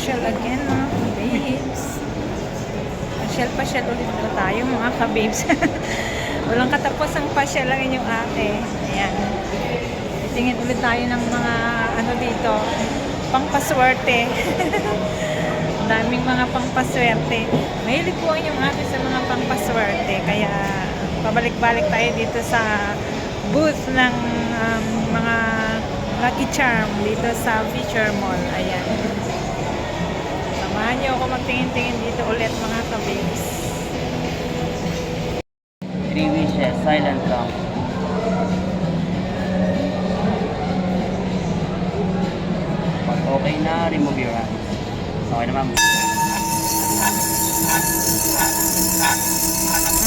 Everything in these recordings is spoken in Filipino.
pasyal again mga kababes. Pasyal-pasyal ulit na tayo mga kababes. Walang katapos ang pasyal lang inyong ate. Ayan. Tingin ulit tayo ng mga ano dito, pangpaswerte. Ang daming mga pangpaswerte. Mahilig po inyong ate sa mga pangpaswerte. Kaya pabalik-balik tayo dito sa booth ng um, mga Lucky Charm dito sa Feature Mall. Ayan. Samahan niyo ako magtingin-tingin dito ulit mga kabibs. Three wishes, silent lang. Pag okay na, remove your hands. Okay na ma'am.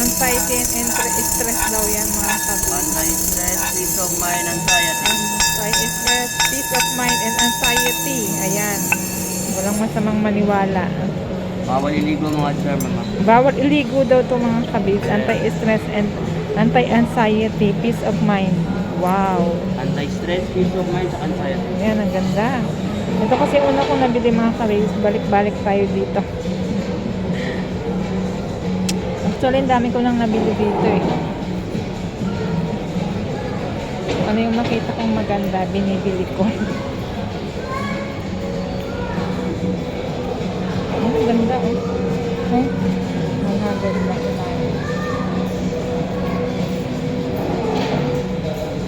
Anxiety and stress daw yan mga kabibs. Anti-stress, peace of mind, anxiety. Anxiety, stress, peace of mind, and anxiety. Ayan. Walang masamang maniwala. Bawal iligo mga German ma'am. Bawal iligo daw to mga kabibs. Anti-stress and anti-anxiety, peace of mind. Wow. Anti-stress, peace of mind, sa anxiety. Ayan, ang ganda. Ito kasi una kong nabili mga kabibs. Balik-balik tayo dito. Actually, ang dami ko nang nabili dito eh. Ano yung makita kong maganda, binibili ko. Ay, 100 na.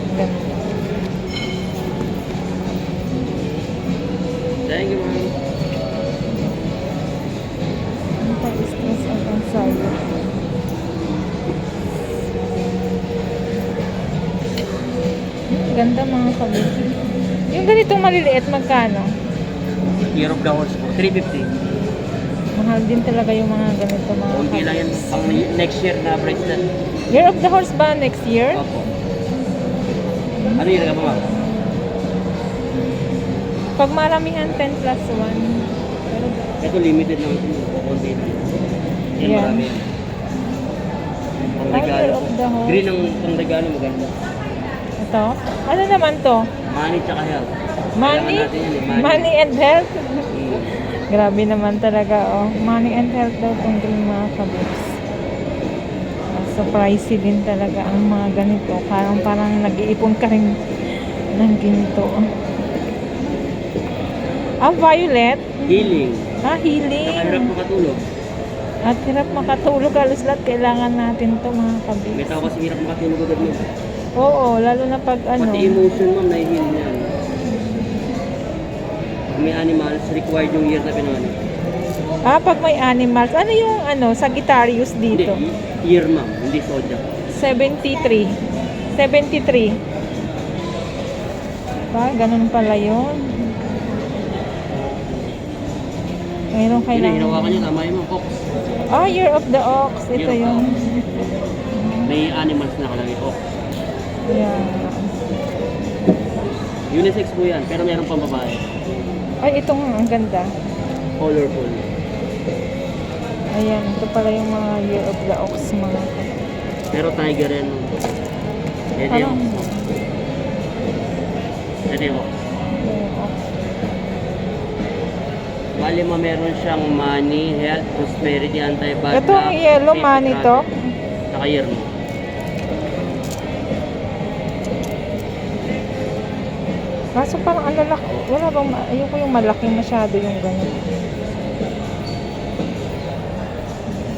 Ang ganda. Thank you ma'am. Anti-stress and anxiety. Ganda mga kabit. Yung ganitong maliliit, magkano? The horse po, 350. Mahal din talaga yung mga ganito mga Kunti lang yan, pang next year na bracelet. Year of the Horse ba next year? Opo. Ano yun ka ma'am? Pag maramihan, 10 plus 1. Pero, Ito limited lang ito. Kunti lang. Yan Yan. marami. Pang regalo Year of the Horse. Green ang pang regalo maganda. ito. Ano naman to? Money tsaka health. Money? Kailangan natin yan eh, Money and health? Mm. Grabe naman talaga, oh. Money and health daw itong green mga kabits. Uh, so, pricey din talaga ang mga ganito. Parang parang nag-iipon ka rin ng ginto. Ah, violet? Healing. Ah, healing. makatulog. At hirap makatulog. Halos lahat kailangan natin to mga May kabits. tao kasi hirap makatulog agad mo. Oo, lalo na pag ano. Pati emotion ma'am, nai-heal niya. May animals, required yung year na pinanganak. Ah, pag may animals. Ano yung ano, Sagittarius Hindi, dito? y- year ma'am, hindi zodiac. 73. 73. Ba, ganun pala yun. Mayroon Hindi, hinawa kailangan. ka niya, tama yun ma'am. Fox. Ah, Year of the Ox. Ito Year yung... May animals na kalagay. Fox. Yeah. Unisex po yan, pero meron pang babae. Ay, ito nga. Ang ganda. Colorful. Ayan. Ito pala yung mga Year of the Ox. Mga... Pero tiger yan. Ede Parang... yung Ede yung Year of Ox. Bali mo meron siyang money, health, prosperity, anti-bad Ito ang yellow money to. Saka year mo. Kaso parang ang lalaki. Wala bang... Ayoko yung malaki masyado yung ganun.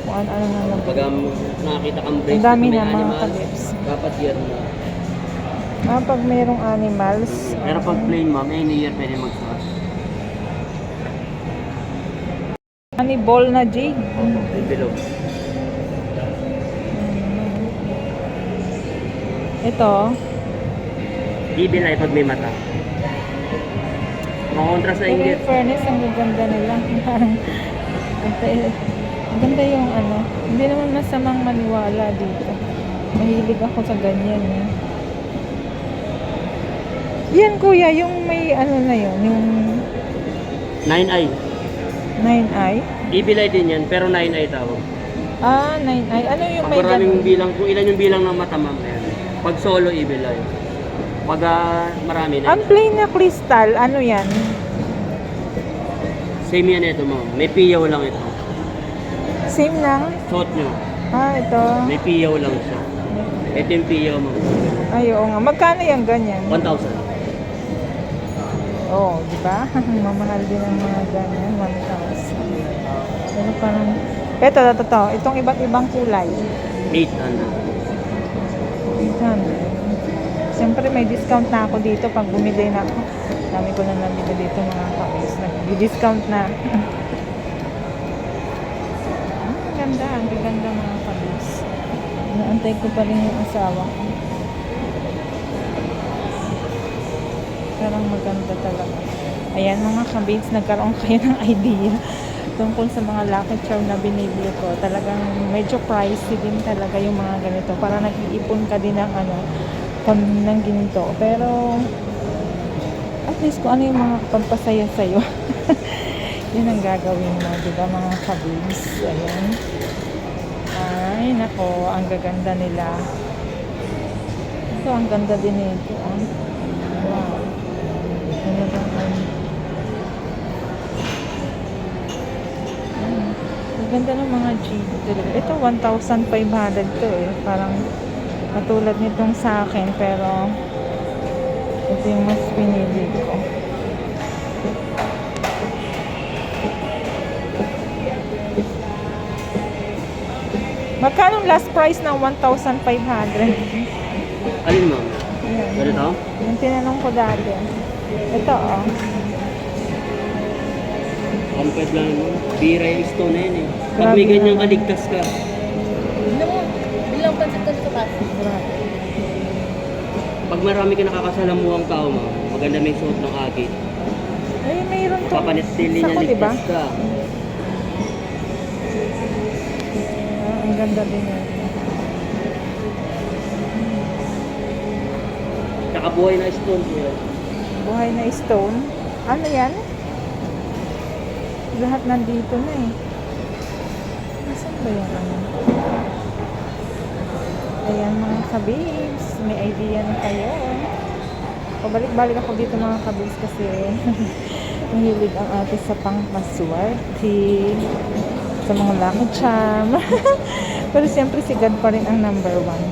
Kung ano-ano na lang. Pag um, nakakita kang Ang bracelet dami na na mga animals, kalips. dapat year mo. Ah, pag mayroong animals. Pero pag plain ma'am, any year pwede magsuot. Honey ball na jade. Opo, below. Ito. Even ay pag may mata. Makontra sa Pero inggit. in fairness, ang gaganda nila. Parang, eh. Ang ganda yung ano. Hindi naman masamang maniwala dito. Mahilig ako sa ganyan. Eh. Yan kuya, yung may ano na yun, yung 9i. 9i. Ibilay din yan, pero 9i tawag. Ah, 9i. Ano yung Pag may maraming ganun? bilang, kung ilan yung bilang ng mata ma'am, ayan. Pag solo, ibilay. Ah, marami na. Ang plain na crystal, ano yan? Same yan ito ma'am. May piyaw lang ito. Same lang. Suot nyo. Ah, ito. May piyaw lang siya. Ito yung piyaw ma'am. Ay, oo nga. Magkano yung ganyan? 1,000. Oo, di ba? Mamahal din ang mga ganyan. 1,000. Pero parang... Ito, ito, ito. Itong iba't ibang kulay. 800. 800. Siyempre may discount na ako dito pag bumili na ako. Dami ko na nabili dito mga kapis. Nag-discount na. Ah, Ang ganda, ang ganda mga kapis. Naantay ko pa rin yung asawa ko. Parang maganda talaga. Ayan mga kabits, nagkaroon kayo ng idea tungkol sa mga lucky charm na binibili ko. Talagang medyo pricey din talaga yung mga ganito. Para nag-iipon ka din ng ano, pam, ng ginto. Pero, at least kung ano yung mga pampasaya sa'yo. yun ang gagawin mo, di ba mga kabits? Ayan. Ay, nako, ang gaganda nila. Ito, ang ganda din nito. Ah. Wow. Ano ba ang... Ang ganda ng mga jeep. Ito, 1,500 to eh. Parang katulad nitong sa akin, pero ito yung mas pinili ko. Magkano last price ng 1,500? Alin ma'am? Ayan. Ganito? Yung tinanong ko dati. Ito, oh. Compared lang mo. Bira yung stone na yan eh. Pag Grabe may ganyan naman. kaligtas ka, Bilang pansit ka sa pas. Grabe. Pag marami ka nakakasalamuhang tao ma'am, maganda may suot ng agit. Ay, mayroon to. Papanitili Sa niya ko, diba? ligtas ka. Ah, ang ganda din yan. Nakabuhay na stone po Buhay na stone. Ano yan? Lahat nandito na eh. Nasaan ba yung ano? Ayan mga kabibs. May idea na kayo. Pabalik-balik ako dito mga kabibs kasi mahilig ang ate sa pangpaswerte. Sa mga lucky charm. Pero siyempre si God pa rin ang number one.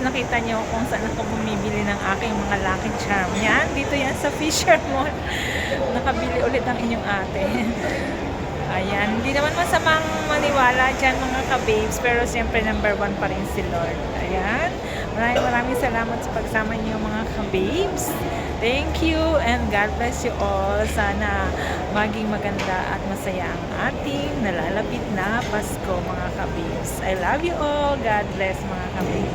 Nakita niyo kung saan ako bumibili ng aking mga lucky charm. Yan, dito yan sa Fisher Mall. Nakabili ulit ang inyong ate. Ayan, hindi naman masamang maniwala dyan mga ka-babes, pero siyempre number one pa rin si Lord. Ayan, maraming maraming salamat sa pagsama niyo mga ka-babes. Thank you and God bless you all. Sana maging maganda at masaya ang ating nalalapit na Pasko mga ka-babes. I love you all. God bless mga ka-babes.